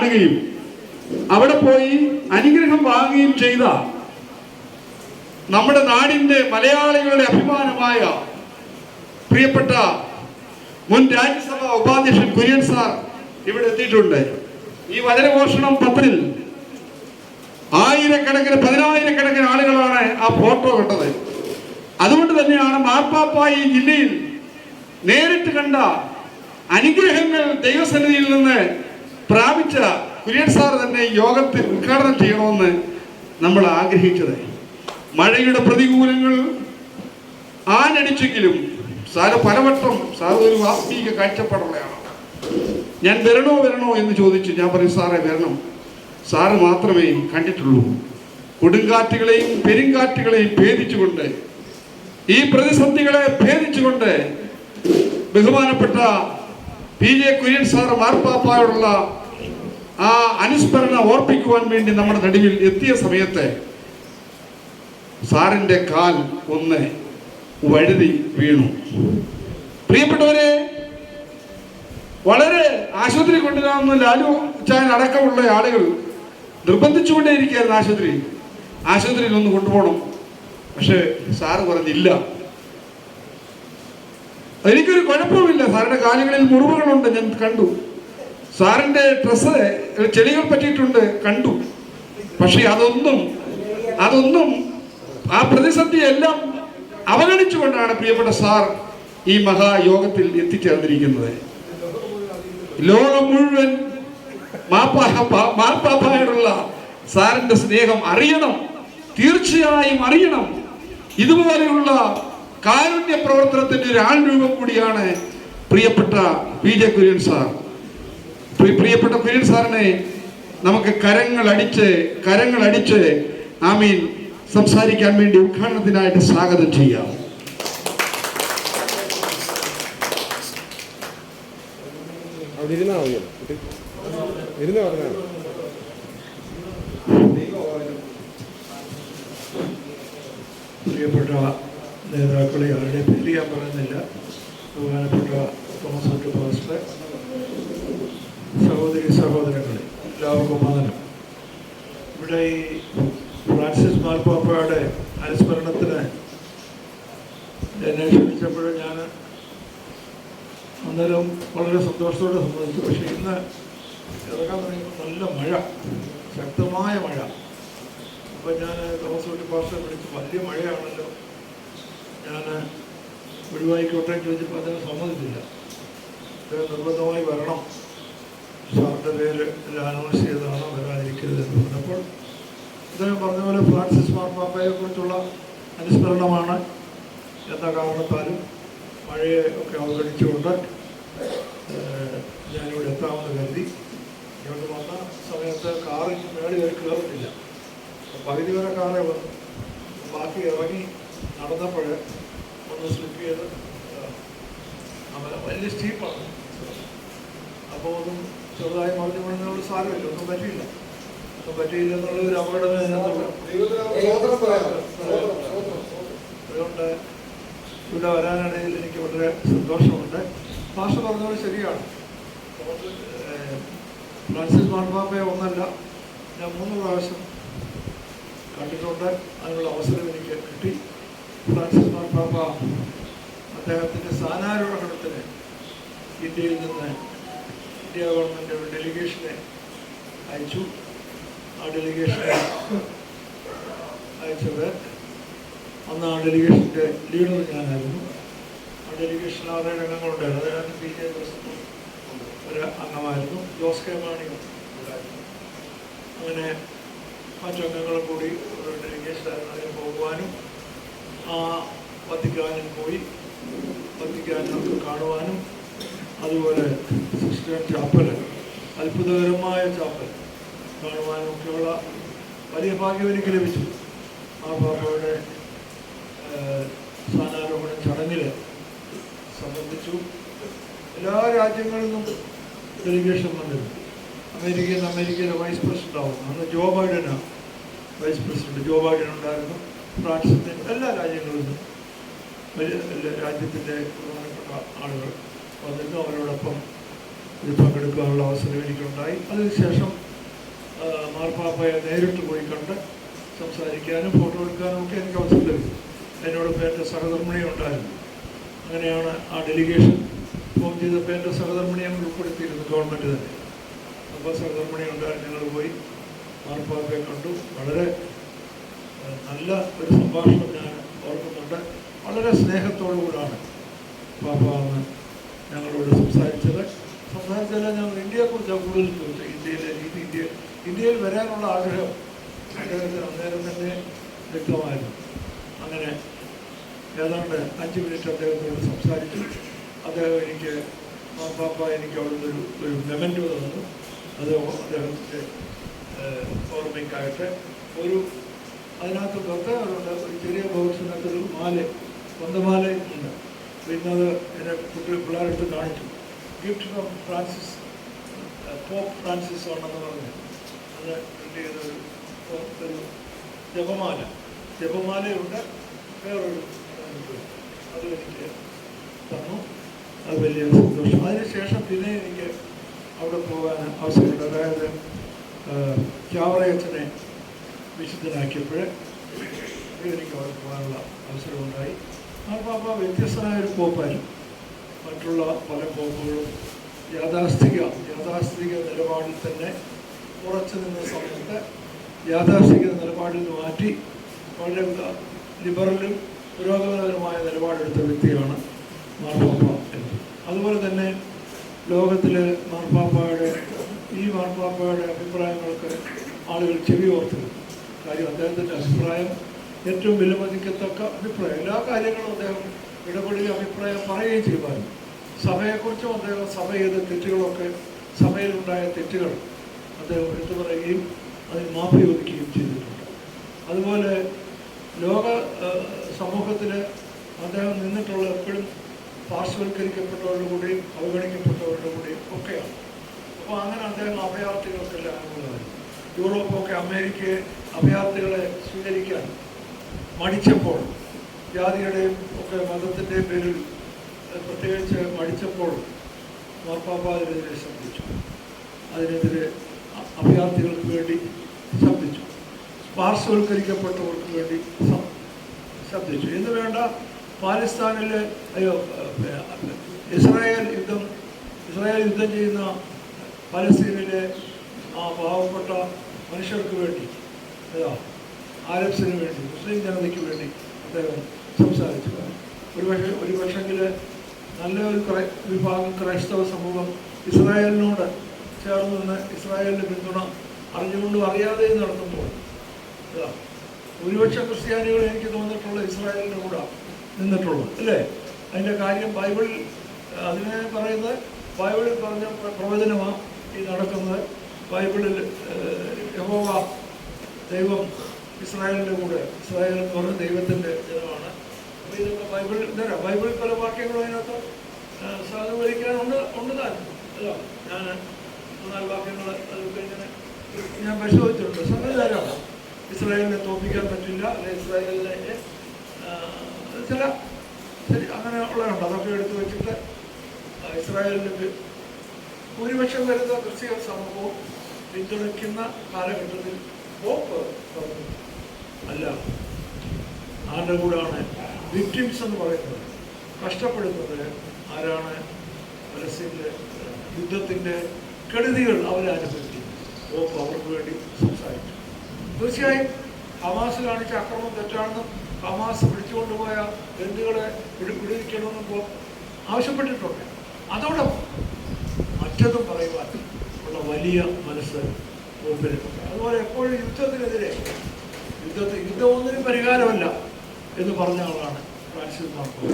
കാണുകയും അവിടെ പോയി അനുഗ്രഹം വാങ്ങുകയും ചെയ്ത നമ്മുടെ നാടിന്റെ മലയാളികളുടെ അഭിമാനമായ പ്രിയപ്പെട്ട മുൻ രാജ്യസഭാ ഉപാധ്യക്ഷൻ കുര്യൻ സാർ ഇവിടെ എത്തിയിട്ടുണ്ട്. ഈ വചനഘോഷണം പത്തിൽ ആയിരക്കണക്കിന് പതിനായിരക്കണക്കിന് ആളുകളാണ് ആ ഫോട്ടോ കണ്ടത്. അതുകൊണ്ട് തന്നെയാണ് മാർപ്പാപ്പായി ജില്ലയിൽ നേരിട്ട് കണ്ട അനുഗ്രഹങ്ങൾ ദൈവസന്നിധിയിൽ നിന്ന് പ്രാപിച്ച കുര്യൻ സാർ തന്നെ യോഗത്തിൽ ഉദ്ഘാടനം ചെയ്യണമെന്ന് നമ്മൾ ആഗ്രഹിച്ചത് മഴയുടെ പ്രതികൂലങ്ങൾ ആനടിച്ചെങ്കിലും സാറ് പലവട്ടം സാർ ഒരു ആത്മീക കാഴ്ചപ്പാടുള്ളയാണ് ഞാൻ വരണോ വരണോ എന്ന് ചോദിച്ചു ഞാൻ പറയും സാറേ വരണം. സാറ് മാത്രമേ കണ്ടിട്ടുള്ളൂ. കൊടുങ്കാറ്റുകളെയും പെരുങ്കാറ്റുകളെയും ഭേദിച്ചുകൊണ്ട് ഈ പ്രതിസന്ധികളെ ഭേദിച്ചുകൊണ്ട് ബഹുമാനപ്പെട്ട പി. ജെ. കുര്യൻ സാർ മാർപ്പാപ്പായോടുള്ള ആ അനുസ്മരണ ഓർപ്പിക്കുവാൻ വേണ്ടി നമ്മുടെ നടുവിൽ എത്തിയ സമയത്ത് സാറിന്റെ കാൽ ഒന്ന് വഴുതി വീണു. പ്രിയപ്പെട്ടവരെ വളരെ ആശുപത്രി കൊണ്ടുവരാമെന്ന് ലാലു ചായൻ അടക്കമുള്ള ആളുകൾ നിർബന്ധിച്ചുകൊണ്ടേ ഇരിക്കുകയായിരുന്നു ആശുപത്രി. ആശുപത്രിയിൽ ഒന്ന് കൊണ്ടുപോകണം. പക്ഷേ സാറ് പറഞ്ഞില്ല. എനിക്കൊരു കുഴപ്പമില്ല സാറിന്റെ കാലുകളിൽ മുറിവുകളുണ്ട് ഞാൻ കണ്ടു. സാറിന്റെ ഡ്രസ്സ് ചെളികൾ പറ്റിയിട്ടുണ്ട് കണ്ടു. പക്ഷെ അതൊന്നും അതൊന്നും ആ പ്രതിസന്ധിയെല്ലാം അവഗണിച്ചുകൊണ്ടാണ് പ്രിയപ്പെട്ട സാർ ഈ മഹായോഗത്തിൽ എത്തിച്ചേർന്നിരിക്കുന്നത്. ലോകം മുഴുവൻ മാർപ്പാപ്പായോടുള്ള സാറിന്റെ സ്നേഹം അറിയണം. തീർച്ചയായും അറിയണം. ഇതുപോലെയുള്ള കാരുണ്യ പ്രവർത്തനത്തിന്റെ ഒരു ആൾരൂപം കൂടിയാണ് പ്രിയപ്പെട്ട പി ജെ കുര്യൻ സാർ. പ്രിയപ്പെട്ട കുര്യൻ സാറിനെ നമുക്ക് കരങ്ങൾ അടിച്ച് കരങ്ങൾ അടിച്ച് ആമീൻ സംസാരിക്കാൻ വേണ്ടി ഉദ്ഘാടനത്തിനായിട്ട് സ്വാഗതം ചെയ്യാം. പ്രിയപ്പെട്ട നേതാക്കളെ ആരുടെ പേര് ഞാൻ പറയുന്നില്ല. ബഹുമാനപ്പെട്ട തോമസ് പാസ്റ്റർ. സഹോദരി സഹോദരങ്ങളെ എല്ലാവർക്കും വന്ദനം. ഇവിടെ ഈ ഫ്രാൻസിസ് മാർപ്പാപ്പയുടെ അനുസ്മരണത്തിന് എന്നെ ക്ഷണിച്ചപ്പോൾ ഞാൻ അന്നേരം വളരെ സന്തോഷത്തോടെ സംബന്ധിച്ചു. പക്ഷേ ഇന്ന് ഇറങ്ങാൻ തുടങ്ങിയപ്പോൾ നല്ല മഴ ശക്തമായ മഴ. അപ്പോൾ ഞാൻ തോമസ് ഒരു ഭാഷ വിളിച്ച്. വലിയ മഴയാണല്ലോ. ഞാൻ ഒഴിവായിക്കോട്ടെ ചോദിച്ചപ്പോൾ അതിന് സമ്മതിച്ചില്ല. നിർബന്ധമായി വരണം. സാറിന്റെ പേര് അനൗൺസ് ചെയ്തതാണ് വരാതിരിക്കരുത് എന്ന് പറഞ്ഞപ്പോൾ അദ്ദേഹം പറഞ്ഞ പോലെ ഫ്രാൻസിസ് മാർപ്പാപ്പയെ കുറിച്ചുള്ള അനുസ്മരണമാണ് എന്ന കാരണത്താലും മഴയെ ഒക്കെ അവഗണിച്ചുകൊണ്ട് ഞാനിവിടെ എത്താമെന്ന് കരുതി. ഇങ്ങോട്ട് വന്ന സമയത്ത് കാറിൽ മേളിൽ വരെ കയറുന്നില്ല പകുതി വരെ കാറേ വന്നു ബാക്കി ഇറങ്ങി നടന്നപ്പോൾ ഒന്ന് സ്ലിപ്പ് ചെയ്ത് വലിയ സ്റ്റീപ്പാണ് അപ്പോൾ ഒന്നും ചെറുതായി മറിഞ്ഞു പോകുന്നതിനോട് സാരമില്ല ഒന്നും പറ്റിയില്ല. ഒന്നും പറ്റിയില്ല എന്നുള്ള ഒരു അപകടം അതുകൊണ്ട് ഇവിടെ വരാനിടയിൽ എനിക്ക് വളരെ സന്തോഷമുണ്ട്. ഭാഷ പറഞ്ഞത് ശരിയാണ്. ഫ്രാൻസിസ് മാർപ്പാപ്പയെ ഒന്നല്ല ഞാൻ മൂന്ന് പ്രാവശ്യം കണ്ടിട്ടുണ്ട്. അതിനുള്ള അവസരം എനിക്ക് കിട്ടി. ഫ്രാൻസിസ് മാർപ്പാപ്പ അദ്ദേഹത്തിന്റെ സ്ഥാനാരോഹണത്തിന് ഇന്ത്യയിൽ നിന്ന് ഇന്ത്യ ഗവൺമെന്റ് ഒരു ഡെലിഗേഷനെ അയച്ചു. ആ ഡെലിഗേഷനെ അയച്ചത് അന്ന് ആ ഡെലിഗേഷന്റെ ലീഡർ ഞാനായിരുന്നു. ആ ഡെലിഗേഷൻ ആറ് അംഗങ്ങളുണ്ടായിരുന്നു. അതിനകത്ത് പി ജെ പ്രസിഡന്റ് ഒരു അംഗമായിരുന്നു. ജോസ് കെ മാണിയും ഉണ്ടായിരുന്നു. അങ്ങനെ മറ്റംഗങ്ങളും കൂടി ഒരു ഡെലിഗേഷനായിരുന്നു അതിന് പോകുവാനും ആ വത്തിക്കാനും പോയി. വത്തിക്കാനും കാണുവാനും അതുപോലെ സിസ്റ്റർ അത്ഭുതകരമായ ചാപ്പൽ കാണുവാനൊക്കെയുള്ള വലിയ ഭാഗ്യം എനിക്ക് ലഭിച്ചു. ആ പാപ്പയുടെ സ്ഥാനാരോപണ ചടങ്ങിൽ സംബന്ധിച്ചു എല്ലാ രാജ്യങ്ങളിൽ നിന്നും ഡെലിഗേഷൻ വന്നിരുന്നു. അമേരിക്കയിൽ അമേരിക്കയിലെ വൈസ് പ്രസിഡന്റ് ആവുന്നു. അന്ന് ജോ ബൈഡനാണ് വൈസ് പ്രസിഡന്റ് ജോ ബൈഡൻ ഉണ്ടായിരുന്നു. ഫ്രാൻസിന്റെ എല്ലാ രാജ്യങ്ങളിൽ നിന്നും രാജ്യത്തിന്റെ പ്രധാനപ്പെട്ട ആളുകൾ വന്നിരുന്നു. അവരോടൊപ്പം ഇത് പങ്കെടുക്കാനുള്ള അവസരം എനിക്കുണ്ടായി. അതിനുശേഷം മാർപ്പാപ്പയെ നേരിട്ട് പോയി കണ്ട് സംസാരിക്കാനും ഫോട്ടോ എടുക്കാനും ഒക്കെ എനിക്ക് അവസരം ലഭിച്ചു. എന്നോടൊപ്പം എന്റെ സഹധർമ്മിണി ഉണ്ടായിരുന്നു. അങ്ങനെയാണ് ആ ഡെലിഗേഷൻ ഫോം ചെയ്തപ്പോൾ എന്റെ സഹധർമ്മിണിയെ ഉൾപ്പെടുത്തിയിരുന്നു ഗവൺമെന്റ് തന്നെ. അപ്പോൾ സഹധർമ്മിണി ഉണ്ടായിരുന്നു ഞങ്ങൾ പോയി. മാർപ്പാപ്പയെ കണ്ടു. വളരെ നല്ല ഒരു സംഭാഷണം ഞാൻ ഓർക്കുന്നുണ്ട്. വളരെ സ്നേഹത്തോടു കൂടാണ് പാപ്പ ഞങ്ങളോട് സംസാരിച്ചത്. സംസാരിച്ചാൽ ഞങ്ങൾ ഇന്ത്യയെക്കുറിച്ചാണ് കൂടുതൽ ചോദിച്ചത്? ഇന്ത്യയിലെ രീതി ഇന്ത്യ ഇന്ത്യയിൽ വരാനുള്ള ആഗ്രഹം അദ്ദേഹത്തിന് അന്നേരം തന്നെ വ്യക്തമായിരുന്നു. അങ്ങനെ ഏതാണ്ട് അഞ്ച് മിനിറ്റ് അദ്ദേഹത്തോട് സംസാരിച്ചു. അദ്ദേഹം എനിക്ക് പാപ്പ എനിക്ക് അവിടുന്ന് ഒരു ഒരു മെമന്റോ തന്നു. അത് അദ്ദേഹത്തിന്റെ ഓർമ്മയ്ക്കായിട്ട് ഒരു അതിനകത്ത് പ്രത്യേകമുണ്ട് ഒരു ചെറിയ ബോക്സിനകത്തൊരു മാല സ്വന്തമാല ഉണ്ട് പിന്നെ ഇന്നത് എന്റെ കുട്ടി പിള്ളേരെടുത്ത് കാണിച്ചു. Gift from Francis Pope Francis ഓണെന്ന് പറഞ്ഞു. അത് ചെയ്ത ഒരു ജപമാല. ജപമാലയുണ്ട് വേറൊരു. അത് എനിക്ക് തന്നു. അത് വലിയ സന്തോഷം. അതിനുശേഷം പിന്നെ എനിക്ക് അവിടെ പോകാൻ അവസരമുണ്ട്. അതായത് ക്യാവറയച്ചനെ വിശുദ്ധനാക്കിയപ്പോൾ എനിക്ക് അവിടെ പോകാനുള്ള അവസരമുണ്ടായി. ആ പാപ്പ വ്യത്യസ്തനായ ഒരു പോപ്പായിരുന്നു. മറ്റുള്ള പല പോപ്പുകളും യാഥാസ്ഥിക യാഥാസ്ഥിക നിലപാടിൽ തന്നെ ഉറച്ചു നിന്ന സമയത്ത് യാഥാസ്ഥിക നിലപാടിൽ നിന്ന് മാറ്റി വളരെ ലിബറലും പുരോഗമനപരമായ നിലപാടെടുത്ത വ്യക്തിയാണ് മാർപ്പാപ്പ അതുപോലെ തന്നെ ലോകത്തിൽ മാർപ്പാപ്പയുടെ ഈ മാർപ്പാപ്പയുടെ അഭിപ്രായങ്ങൾക്ക് ആളുകൾ ചെവി ഓർത്തിരുന്നു കാര്യം അദ്ദേഹത്തിന്റെ അഭിപ്രായം ഏറ്റവും വിലമതിക്കത്തക്ക അഭിപ്രായം. എല്ലാ കാര്യങ്ങളും അദ്ദേഹം ഇടപെടുകയും അഭിപ്രായം പറയുകയും ചെയ്യുമായിരുന്നു. സഭയെക്കുറിച്ച് അദ്ദേഹം സഭ ചെയ്ത തെറ്റുകളൊക്കെ സഭയിലുണ്ടായ തെറ്റുകൾ അദ്ദേഹം എടുത്തു പറയുകയും അതിന് മാഫി ചോദിക്കുകയും ചെയ്തിട്ടുണ്ട്. അതുപോലെ ലോക സമൂഹത്തിൽ അദ്ദേഹം നിന്നിട്ടുള്ള എപ്പോഴും പാർശ്വവൽക്കരിക്കപ്പെട്ടവരുടെ കൂടെയും അവഗണിക്കപ്പെട്ടവരുടെ കൂടെയും ഒക്കെയാണ്. അപ്പോൾ അങ്ങനെ അദ്ദേഹം അഭയാർത്ഥികൾക്കെല്ലാം അനുകൂലമായി യൂറോപ്പൊക്കെ അമേരിക്കയെ അഭയാർത്ഥികളെ സ്വീകരിക്കാൻ മടിച്ചപ്പോൾ ജാതിയുടെയും ഒക്കെ മതത്തിന്റെയും പേരിൽ പ്രത്യേകിച്ച് മടിച്ചപ്പോൾ മാർപ്പാപ്പ അതിനെതിരെ ശബ്ദിച്ചു അതിനെതിരെ അഭയാർത്ഥികൾക്ക് വേണ്ടി ശബ്ദിച്ചു പാർശ്വവൽക്കരിക്കപ്പെട്ടവർക്ക് വേണ്ടി ശബ്ദിച്ചു എന്ന് വേണ്ട പാകിസ്ഥാനിൽ അയ്യോ ഇസ്രായേൽ യുദ്ധം ഇസ്രായേൽ യുദ്ധം ചെയ്യുന്ന പലസ്തീനിലെ ആ പാവപ്പെട്ട മനുഷ്യർക്ക് വേണ്ടി അതോ ആരബ്സിന് വേണ്ടി മുസ്ലിം ജനതയ്ക്ക് വേണ്ടി അദ്ദേഹം സംസാരിച്ചു ഒരു പക്ഷേ ഒരു പക്ഷെങ്കിൽ നല്ലൊരു വിഭാഗം ക്രൈസ്തവ സമൂഹം ഇസ്രായേലിനോട് ചേർന്ന് നിന്ന് ഇസ്രായേലിന്റെ പിന്തുണ അറിഞ്ഞുകൊണ്ടും അറിയാതെയും നടത്തുമ്പോൾ ഭൂരിപക്ഷ ക്രിസ്ത്യാനികൾ എനിക്ക് തോന്നിയിട്ടുള്ള ഇസ്രായേലിന്റെ കൂടെ നിന്നിട്ടുള്ളൂ അല്ലേ അതിന്റെ കാര്യം ബൈബിളിൽ അതിനെ പറയുന്നത് ബൈബിളിൽ പറഞ്ഞ പ്ര- പ്രവചനമാണ് ഈ നടക്കുന്നത് ബൈബിളിൽ യഹോവ ദൈവം ഇസ്രായേലിന്റെ കൂടെ ഇസ്രായേൽ പറഞ്ഞ ദൈവത്തിന്റെ ജനമാണ് ഇതൊക്കെ ബൈബിൾ എന്താ ബൈബിൾ പല വാക്യങ്ങളും അതിനകത്ത് സാധൂകരിക്കാനുണ്ട് ഉണ്ട് താനും അല്ലോ ഞാൻ മൂന്നാൽ വാക്യങ്ങൾ അതൊക്കെ ഇങ്ങനെ ഞാൻ പരിശോധിച്ചിട്ടുണ്ട്. സംഗതിധാരാണ് ഇസ്രായേലിനെ തോൽപ്പിക്കാൻ പറ്റില്ല അല്ലെ ഇസ്രായേലിനെ ചില ശരി അങ്ങനെ ഉള്ളതുണ്ട് അതൊക്കെ എടുത്തു വെച്ചിട്ട് ഇസ്രായേലിന്റെ ഭൂരിപക്ഷം വരുന്ന ക്രിസ്തീയ സമൂഹവും പിന്തുണയ്ക്കുന്ന കാലഘട്ടത്തിൽ പറഞ്ഞു അല്ല ആരുടെ കൂടാണ്? വിക്ടിംസ് എന്ന് പറയുന്നത് കഷ്ടപ്പെടുന്നത് ആരാണ്? പരസ്യത്തിന്റെ യുദ്ധത്തിന്റെ കെടുതികൾ അവരനുഭവിക്കും ഓപ്പ് അവർക്ക് വേണ്ടി സംസാരിച്ചു. തീർച്ചയായും ഹമാസ് കാണിച്ച അക്രമം തെറ്റാണെന്നും ഹമാസ് പിടിച്ചുകൊണ്ടുപോയ ബന്ധുക്കളെ പിടി പിടിക്കണമെന്നും ആവശ്യപ്പെട്ടിട്ടുണ്ട്. അതോടൊപ്പം മറ്റതും പറയുവാൻ ഉള്ള വലിയ മനസ്സ് പോപ്പിനുണ്ട് അതുപോലെ എപ്പോഴും യുദ്ധത്തിനെതിരെ യുദ്ധത്തിൽ യുദ്ധം ഒന്നിനും പരിഹാരമല്ല. എന്ന് പറഞ്ഞ ആളാണ് ഫ്രാൻസിസ് മാർക്കോ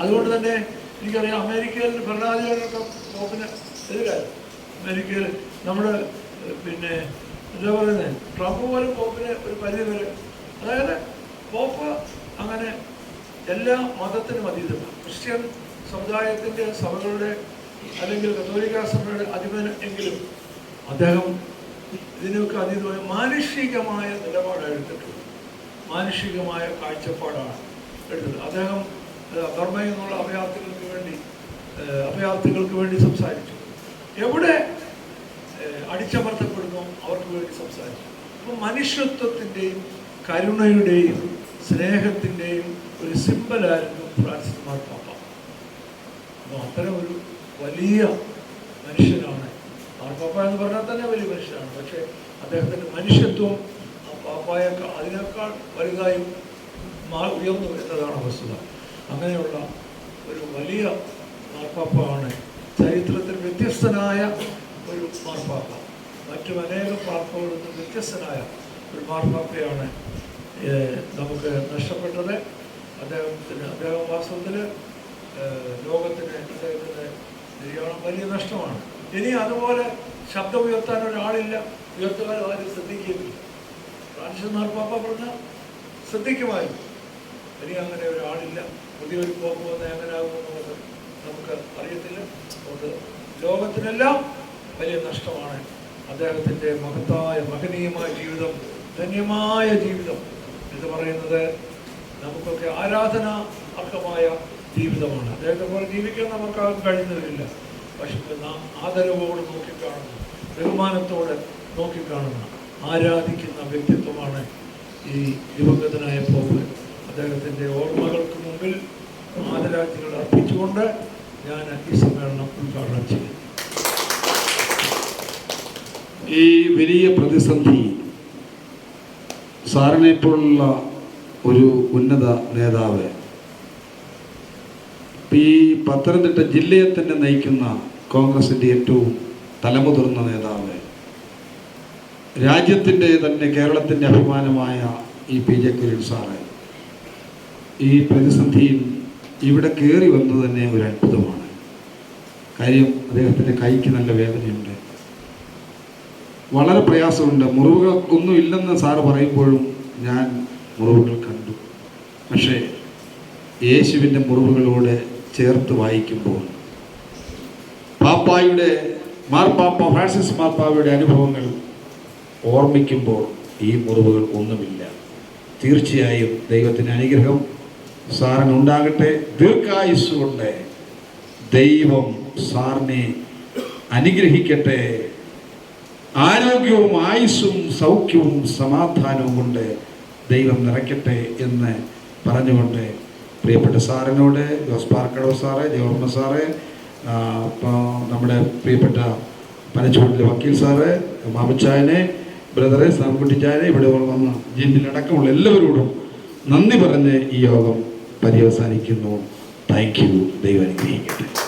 അതുകൊണ്ട് തന്നെ എനിക്കറിയാം അമേരിക്കയിൽ ഭരണാധികാരികളൊക്കെ പോപ്പിന് എതിരായി അമേരിക്കയിൽ നമ്മുടെ പിന്നെ എന്താ പറയുന്നത് ട്രംപ് പോലും പോപ്പിന് ഒരു പരിധി വരെ അതായത് പോപ്പ് അങ്ങനെ എല്ലാ മതത്തിനും അതീതമാണ്. ക്രിസ്ത്യൻ സമുദായത്തിന്റെ സഭകളുടെ അല്ലെങ്കിൽ കത്തോലിക്ക സഭയുടെ അധിപൻ എങ്കിലും അദ്ദേഹം ഇതിനൊക്കെ അതീതമായ മാനുഷികമായ നിലപാടാണ് എടുത്തിട്ടുള്ളത് മാനുഷികമായ കാഴ്ചപ്പാടാണ് എടുത്തത്. അദ്ദേഹം ഏഹ്, എന്നുള്ള അഭയാർത്ഥികൾക്ക് വേണ്ടി അഭയാർത്ഥികൾക്ക് വേണ്ടി സംസാരിച്ചു. എവിടെ അടിച്ചമർത്തപ്പെടുന്നു അവർക്ക് വേണ്ടി സംസാരിച്ചു. അപ്പം മനുഷ്യത്വത്തിന്റെയും കരുണയുടെയും സ്നേഹത്തിന്റെയും ഒരു സിമ്പലായിരുന്നു ഫ്രാൻസിസ് മാർപ്പാപ്പ അപ്പോൾ അത്തരം ഒരു വലിയ മനുഷ്യനാണ് മാർപ്പാപ്പ എന്ന് പറഞ്ഞാൽ തന്നെ വലിയ മനുഷ്യനാണ്. പക്ഷേ അദ്ദേഹത്തിന്റെ മനുഷ്യത്വം പാപ്പായേക്കാൾ അതിനേക്കാൾ വലുതായി ഉയർന്നു എന്നതാണ് വസ്തുത അങ്ങനെയുള്ള ഒരു വലിയ മാർപ്പാപ്പാണ് ചരിത്രത്തിൽ വ്യത്യസ്തനായ ഒരു മാർപ്പാപ്പ. മറ്റു അനേകം പാർപ്പകളിൽ നിന്ന് വ്യത്യസ്തനായ ഒരു മാർപ്പാപ്പയാണ് നമുക്ക് നഷ്ടപ്പെട്ടത്. അദ്ദേഹത്തിന് അദ്ദേഹം വാസ്തവത്തിൽ ലോകത്തിന് അദ്ദേഹത്തിന് നിര്യാണം വലിയ നഷ്ടമാണ്. ഇനി അതുപോലെ ശബ്ദം ഉയർത്താൻ ഒരാളില്ല. ഉയർത്തുകാർ ആരും ശ്രദ്ധിക്കുന്നില്ല ഫ്രാൻസിസ് മാർപ്പാപ്പ പറഞ്ഞ ശ്രദ്ധിക്കുമായി. ഇനി അങ്ങനെ ഒരാളില്ല. പുതിയൊരു പോക്ക് വന്ന് എങ്ങനെയാകുമെന്നുള്ളത് നമുക്ക് അറിയത്തില്ല. അത് ലോകത്തിനെല്ലാം വലിയ നഷ്ടമാണ് അദ്ദേഹത്തിന്റെ മഹത്തായ മഹനീയമായ ജീവിതം ധന്യമായ ജീവിതം എന്ന് പറയുന്നത് നമുക്കൊക്കെ ആരാധന അർഹമായ ജീവിതമാണ്. അദ്ദേഹത്തെ പോലെ ജീവിക്കാൻ നമുക്കാർക്കും കഴിയുന്നവരില്ല. പക്ഷെ നാം ആദരവോട് നോക്കിക്കാണുന്നു ബഹുമാനത്തോടെ നോക്കിക്കാണുന്ന. ആരാധിക്കുന്ന വ്യക്തിത്വമാണ് ഈ ദിവംഗതനായ പോപ്പ് അദ്ദേഹത്തിന്റെ ഓർമ്മകൾക്ക് മുമ്പിൽ ആദരാജ്ഞികൾ അർപ്പിച്ചുകൊണ്ട് ഞാൻ ഈ സമ്മേളനം ഉദ്ഘാടനം ചെയ്യുന്നു. ഈ വലിയ പ്രതിസന്ധി സാറിനെ പോലുള്ള ഒരു ഉന്നത നേതാവ് ഈ പത്തനംതിട്ട ജില്ലയെ തന്നെ നയിക്കുന്ന കോൺഗ്രസിന്റെ ഏറ്റവും തലമുതിർന്ന നേതാവ് രാജ്യത്തിന്റെ തന്നെ കേരളത്തിന്റെ അഭിമാനമായ ഈ പി ജെ കുര്യൻ സാറ് ഈ പ്രതിസന്ധിയിൽ ഇവിടെ കയറി വന്നത് തന്നെ ഒരു അത്ഭുതമാണ്. കാര്യം അദ്ദേഹത്തിന്റെ കൈക്ക് നല്ല വേദനയുണ്ട്. വളരെ പ്രയാസമുണ്ട്. മുറിവുകൾ ഒന്നും ഇല്ലെന്ന് സാറ് പറയുമ്പോഴും ഞാൻ മുറിവുകൾ കണ്ടു. പക്ഷേ യേശുവിന്റെ മുറിവുകളോട് ചേർത്ത് വായിക്കുമ്പോൾ പാപ്പായുടെ മാർപ്പാപ്പ ഫ്രാൻസിസ് മാർപ്പാപ്പയുടെ അനുഭവങ്ങൾ ഓർമ്മിക്കുമ്പോൾ ഈ മുറിവുകൾ ഒന്നുമില്ല. തീർച്ചയായും ദൈവത്തിന്റെ അനുഗ്രഹം സാറിനുണ്ടാകട്ടെ. ദീർഘായുസ് കൊണ്ട് ദൈവം സാറിനെ അനുഗ്രഹിക്കട്ടെ. ആരോഗ്യവും ആയുസ്സും സൗഖ്യവും സമാധാനവും കൊണ്ട് ദൈവം നിറയ്ക്കട്ടെ എന്ന് പറഞ്ഞുകൊണ്ട് പ്രിയപ്പെട്ട സാറിനോട് ജോസ് പാർക്കടവ് സാറ് ജയവർമ്മ സാറ് നമ്മുടെ പ്രിയപ്പെട്ട പനച്ചുകൊണ്ടിലെ വക്കീൽ സാറ് മാമച്ചായനെ ബ്രദറെ സാമ്പുട്ടിച്ചാരെ ഇവിടെ വന്ന ജിന്നിലടക്കമുള്ള എല്ലാവരോടും നന്ദി പറഞ്ഞ് ഈ യോഗം പര്യവസാനിക്കുന്നു. Thank you. ദൈവം അനുഗ്രഹിക്കട്ടെ.